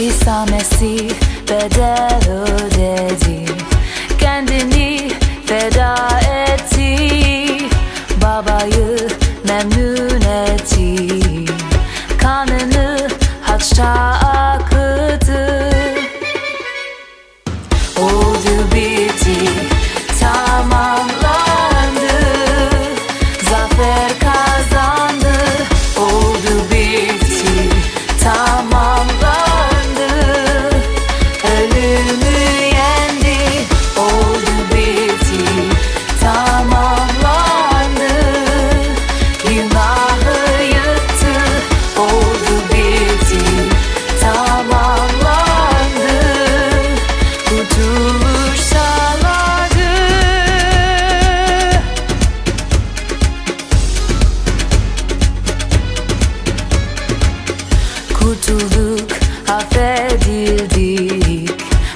İsa Mesih bedel ödedi. Kendini feda etti. Babayı memnun etti. Kanını haçta akıttı. kurtulduk affedildik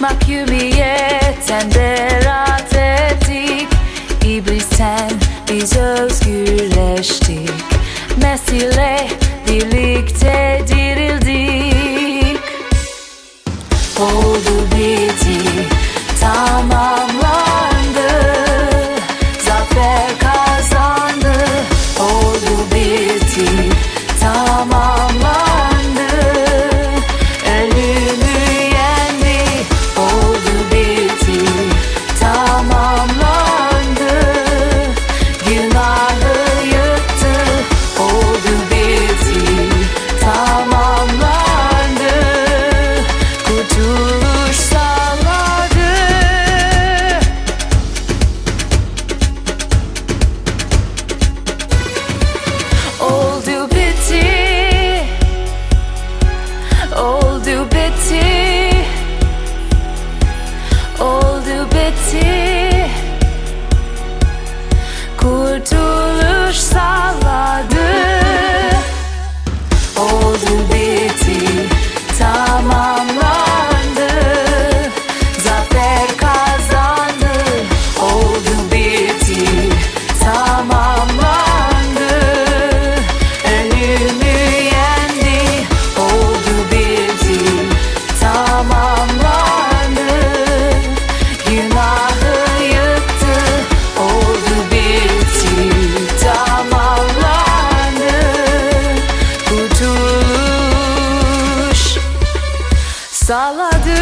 Mahkumiyetten berat ettik. İblisten biz özgürleştik. Mesih'le birlikte dirildik. Oldu bir Oh.